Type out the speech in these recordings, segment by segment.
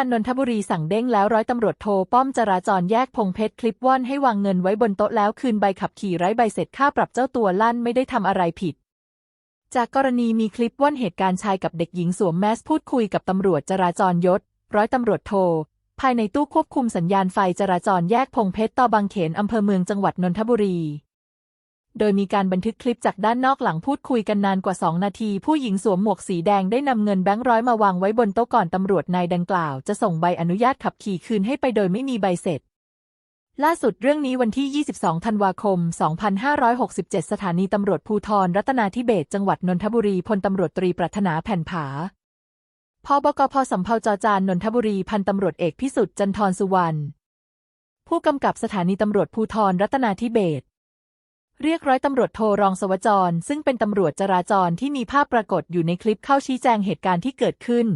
การนนทบุรีสั่งเด้งแล้วร้อยตำรวจโทป้อมจราจรแยกพงเพชรคลิปว่อนให้วางเงินไว้บนโต๊ะแล้วคืนใบขับขี่ไร้ใบเสร็จค่าปรับเจ้าตัวลั่นไม่ได้ทำอะไรผิด จากกรณีมีคลิปว่อนเหตุการณ์ชายกับเด็กหญิงสวมแมสพูดคุยกับตำรวจจราจรยศ ร้อยตำรวจโทภายในตู้ควบคุมสัญญาณไฟจราจรแยกพงเพชรต่อบางเขนอำเภอเมืองจังหวัดนนทบุรี โดยมีการบันทึกคลิปจากด้านนอกหลังพูดคุยกันนานกว่า 2 นาที ผู้หญิงสวมหมวกสีแดงได้นำเงินแบงค์ร้อยมาวางไว้บนโต๊ะก่อนตำรวจนายดังกล่าว จะส่งใบอนุญาตขับขี่คืนให้ไปโดยไม่มีใบเสร็จ ล่าสุดเรื่องนี้วันที่ 22 ธันวาคม 2567 สถานีตำรวจภูธรรัตนาธิเบศจังหวัดนนทบุรีพลตำรวจตรีปรารถนาแผ่นผาพบกพสำเภาจอจานนนทบุรีพันตำรวจเอกพิสุทธิ์จันทรสุวรรณผู้กำกับสถานีตำรวจภูธรรัตนาธิเบศ เรียกร้อยตำรวจโทรองสวจร ซึ่งเป็นตำรวจจราจรที่มีภาพปรากฏอยู่ในคลิปเข้าชี้แจงเหตุการณ์ที่เกิดขึ้น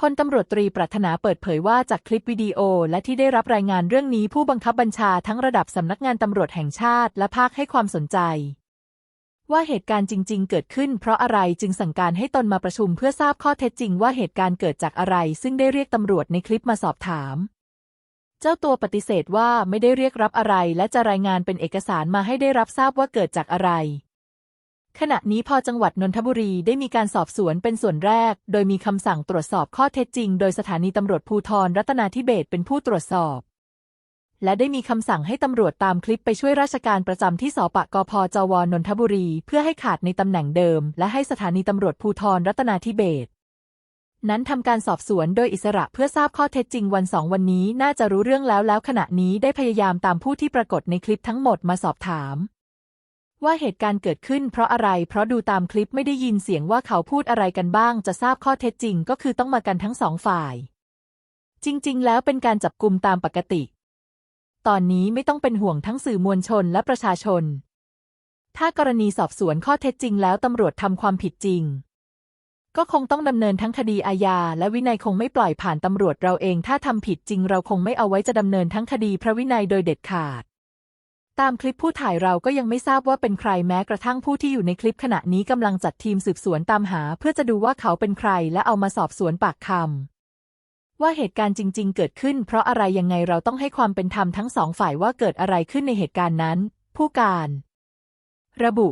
พลตำรวจตรีปรารถนาเปิดเผยว่าจากคลิปวิดีโอและที่ได้รับรายงานเรื่องนี้ผู้บังคับบัญชาทั้งระดับสำนักงานตำรวจแห่งชาติและภาคให้ความสนใจ ว่าเหตุการณ์จริง ๆ เกิดขึ้น เพราะอะไรจึงสั่งการให้ตนมาประชุมเพื่อทราบข้อเท็จจริงว่าเหตุการณ์เกิดจากอะไร ซึ่งได้เรียกตำรวจในคลิปมาสอบถาม เจ้าตัวปฏิเสธว่าไม่ได้เรียกรับอะไร และจะรายงานเป็นเอกสารมาให้ได้รับทราบว่าเกิดจากอะไร ขณะนี้พอจังหวัดนนทบุรีได้มีการสอบสวนเป็นส่วนแรก โดยมีคำสั่งตรวจสอบข้อเท็จจริง โดยสถานีตำรวจภูธรรัตนาธิเบศเป็นผู้ตรวจสอบ และได้มีคำสั่งให้ตำรวจตามคลิปไปช่วยราชการประจำที่สปกพจวนนทบุรี เพื่อให้ขาดในตำแหน่งเดิม และให้สถานีตำรวจภูธรรัตนาธิเบศ นั้นทำการสอบสวนโดยอิสระเพื่อทราบข้อเท็จจริงวันสองวันนี้น่าจะรู้เรื่องแล้วแล้วขณะนี้ได้พยายามตามผู้ที่ปรากฏในคลิปทั้งหมดมาสอบถาม ว่าเหตุการณ์เกิดขึ้นเพราะอะไร เพราะดูตามคลิปไม่ได้ยินเสียงว่าเขาพูดอะไรกันบ้าง จะทราบข้อเท็จจริงก็คือต้องมากันทั้งสองฝ่าย จริง ๆ แล้วเป็นการจับกลุ่มตามปกติ ตอนนี้ไม่ต้องเป็นห่วงทั้งสื่อมวลชนและประชาชน ถ้ากรณีสอบสวนข้อเท็จจริงแล้วตำรวจทำความผิดจริง ก็คงต้องดำเนินทั้งคดีอาญาและวินัยคงไม่ปล่อยผ่านตำรวจเราเองถ้าทำผิดจริงเราคงไม่เอาไว้จะดำเนินทั้งคดีพระวินัยโดยเด็ดขาด ตามคลิปผู้ถ่ายเราก็ยังไม่ทราบว่าเป็นใครแม้กระทั่งผู้ที่อยู่ในคลิปขณะนี้กำลังจัดทีมสืบสวนตามหา เพื่อจะดูว่าเขาเป็นใครและเอามาสอบสวนปากคำว่าเหตุการณ์จริง ๆ เกิดขึ้น เพราะอะไรยังไงเราต้องให้ความเป็นธรรมทั้งสองฝ่ายว่าเกิดอะไรขึ้นในเหตุการณ์นั้น ผู้การ ระบุ